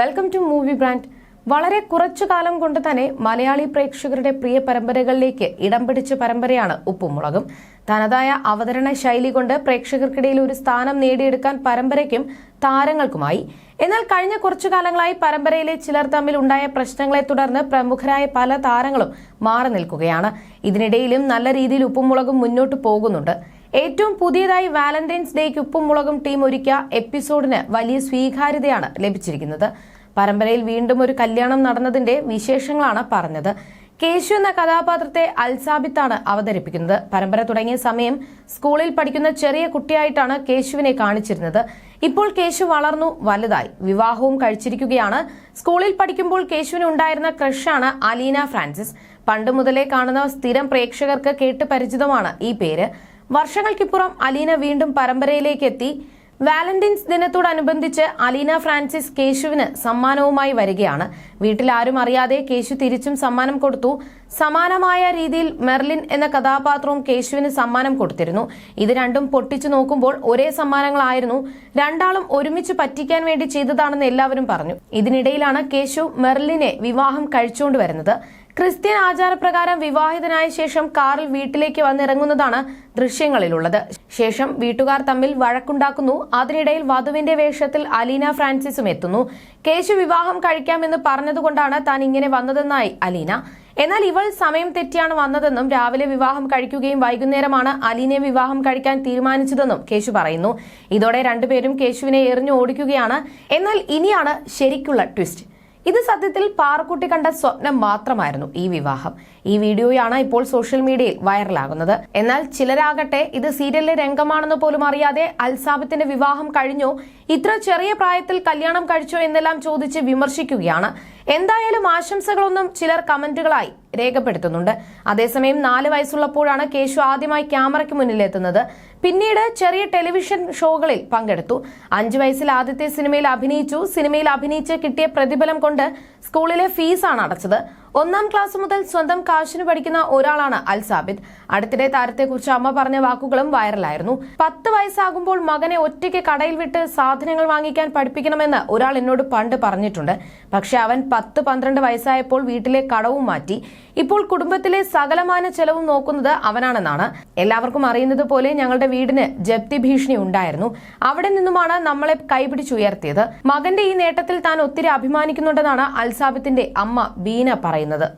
Welcome to movie brand വളരെ കുറച്ചു കാലം കൊണ്ട് തന്നെ മലയാളി പ്രേക്ഷകരുടെ പ്രിയ പരമ്പരകളിലേക്ക് ഇടം പിടിച്ച പരമ്പരയാണ് ഉപ്പുമുളകും. തനതായ അവതരണ ശൈലി കൊണ്ട് പ്രേക്ഷകർക്കിടയിൽ ഒരു സ്ഥാനം നേടിയെടുക്കാൻ പരമ്പരയ്ക്കും താരങ്ങൾക്കുമായി. എന്നാൽ കഴിഞ്ഞ കുറച്ചു കാലങ്ങളായി പരമ്പരയിലെ ചിലർ തമ്മിൽ ഉണ്ടായ പ്രശ്നങ്ങളെ തുടർന്ന് പ്രമുഖരായ പല താരങ്ങളും മാറി നിൽക്കുകയാണ്. ഇതിനിടയിലും നല്ല രീതിയിൽ ഉപ്പുമുളകും മുന്നോട്ട് പോകുന്നുണ്ട്. ഏറ്റവും പുതിയതായി വാലന്റൈൻസ് ഡേക്ക് ഉപ്പും മുളകും ടീം ഒരുക്കിയ എപ്പിസോഡിന് വലിയ സ്വീകാര്യതയാണ് ലഭിച്ചിരിക്കുന്നത്. പരമ്പരയിൽ വീണ്ടും ഒരു കല്യാണം നടന്നതിന്റെ വിശേഷങ്ങളാണ് പറഞ്ഞത്. കേശു എന്ന കഥാപാത്രത്തെ അൽസാബിത്താണ് അവതരിപ്പിക്കുന്നത്. പരമ്പര തുടങ്ങിയ സമയം സ്കൂളിൽ പഠിക്കുന്ന ചെറിയ കുട്ടിയായിട്ടാണ് കേശുവിനെ കാണിച്ചിരുന്നത്. ഇപ്പോൾ കേശു വളർന്നു വലുതായി. വിവാഹവും കഴിച്ചിരിക്കുകയാണ്. സ്കൂളിൽ പഠിക്കുമ്പോൾ കേശുവിന് ഉണ്ടായിരുന്ന ക്രഷാണ് അലീന ഫ്രാൻസിസ്. പണ്ട് മുതലേ കാണുന്ന സ്ഥിരം പ്രേക്ഷകർക്ക് കേട്ട് പരിചിതമാണ് ഈ പേര്. വർഷങ്ങൾക്കിപ്പുറം അലീന വീണ്ടും പരമ്പരയിലേക്ക് എത്തി വാലന്റൈൻസ് ദിനത്തോടനുബന്ധിച്ച് അലീന ഫ്രാൻസിസ് കേശുവിന് സമ്മാനവുമായി വരികയാണ്. വീട്ടിൽ ആരും അറിയാതെ കേശു തിരിച്ചും സമ്മാനം കൊടുത്തു. സമാനമായ രീതിയിൽ മെർലിൻ എന്ന കഥാപാത്രവും കേശുവിന് സമ്മാനം കൊടുത്തിരുന്നു. ഇത് രണ്ടും പൊട്ടിച്ചു നോക്കുമ്പോൾ ഒരേ സമ്മാനങ്ങളായിരുന്നു. രണ്ടാളും ഒരുമിച്ച് പറ്റിക്കാൻ വേണ്ടി ചെയ്തതാണെന്ന് എല്ലാവരും പറഞ്ഞു. ഇതിനിടയിലാണ് കേശു മെർലിനെ വിവാഹം കഴിച്ചുകൊണ്ട് വരുന്നത്. ക്രിസ്ത്യൻ ആചാരപ്രകാരം വിവാഹിതനായ ശേഷം കാറിൽ വീട്ടിലേക്ക് വന്നിറങ്ങുന്നതാണ് ദൃശ്യങ്ങളിലുള്ളത്. ശേഷം വീട്ടുകാർ തമ്മിൽ വഴക്കുണ്ടാക്കുന്നു. അതിനിടയിൽ വധുവിന്റെ വേഷത്തിൽ അലീന ഫ്രാൻസിസും എത്തുന്നു. കേശു വിവാഹം കഴിക്കാമെന്ന് പറഞ്ഞതുകൊണ്ടാണ് താൻ ഇങ്ങനെ വന്നതെന്നായി അലീന. എന്നാൽ ഇവൾ സമയം തെറ്റിയാണ് വന്നതെന്നും രാവിലെ വിവാഹം കഴിക്കുകയും വൈകുന്നേരമാണ് അലീനെ വിവാഹം കഴിക്കാൻ തീരുമാനിച്ചതെന്നും കേശു പറയുന്നു. ഇതോടെ രണ്ടുപേരും കേശുവിനെ എറിഞ്ഞു ഓടിക്കുകയാണ്. എന്നാൽ ഇനിയാണ് ശരിക്കുള്ള ട്വിസ്റ്റ്. ഇത് സത്യത്തിൽ പാറക്കുട്ടി കണ്ട സ്വപ്നം മാത്രമായിരുന്നു ഈ വിവാഹം. ഈ വീഡിയോയാണ് ഇപ്പോൾ സോഷ്യൽ മീഡിയയിൽ വൈറലാകുന്നത്. എന്നാൽ ചിലരാകട്ടെ ഇത് സീരിയലിലെ രംഗമാണെന്ന് പോലും അറിയാതെ അൽസാബത്തിന്റെ വിവാഹം കഴിഞ്ഞോ ഇത്ര ചെറിയ പ്രായത്തിൽ കല്യാണം കഴിച്ചോ എന്നെല്ലാം ചോദിച്ച് വിമർശിക്കുകയാണ്. എന്തായാലും ആശംസകളൊന്നും ചിലർ കമന്റുകളായി രേഖപ്പെടുത്തുന്നുണ്ട്. അതേസമയം നാല് വയസ്സുള്ളപ്പോഴാണ് കേശു ആദ്യമായി ക്യാമറയ്ക്ക് മുന്നിലെത്തുന്നത്. പിന്നീട് ചെറിയ ടെലിവിഷൻ ഷോകളിൽ പങ്കെടുത്തു. അഞ്ചു വയസ്സിൽ ആദ്യത്തെ സിനിമയിൽ അഭിനയിച്ചു. സിനിമയിൽ അഭിനയിച്ച് കിട്ടിയ പ്രതിഫലം കൊണ്ട് സ്കൂളിലെ ഫീസാണ് അടച്ചത്. ഒന്നാം ക്ലാസ് മുതൽ സ്വന്തം കാശിന് പഠിക്കുന്ന ഒരാളാണ് അൽ സാബിദ് അടുത്തിടെ താരത്തെക്കുറിച്ച് അമ്മ പറഞ്ഞ വാക്കുകളും വൈറലായിരുന്നു. പത്ത് വയസ്സാകുമ്പോൾ മകനെ ഒറ്റയ്ക്ക് കടയിൽ വിട്ട് സാധനങ്ങൾ വാങ്ങിക്കാൻ പഠിപ്പിക്കണമെന്ന് ഒരാൾ എന്നോട് പണ്ട് പറഞ്ഞിട്ടുണ്ട്. പക്ഷെ അവൻ പത്ത് പന്ത്രണ്ട് വയസ്സായപ്പോൾ വീട്ടിലെ കടവും മാറ്റി. ഇപ്പോൾ കുടുംബത്തിലെ സകലമാന ചെലവും നോക്കുന്നത് അവനാണെന്നാണ്. എല്ലാവർക്കും അറിയുന്നത് പോലെ ഞങ്ങളുടെ വീടിന് ജപ്തി ഭീഷണി ഉണ്ടായിരുന്നു. അവിടെ നിന്നുമാണ് നമ്മളെ കൈപിടിച്ചുയർത്തിയത്. മകന്റെ ഈ നേട്ടത്തിൽ താൻ ഒത്തിരി അഭിമാനിക്കുന്നുണ്ടെന്നാണ് അൽസാബിത്തിന്റെ അമ്മ ബീന പറയുന്നത്.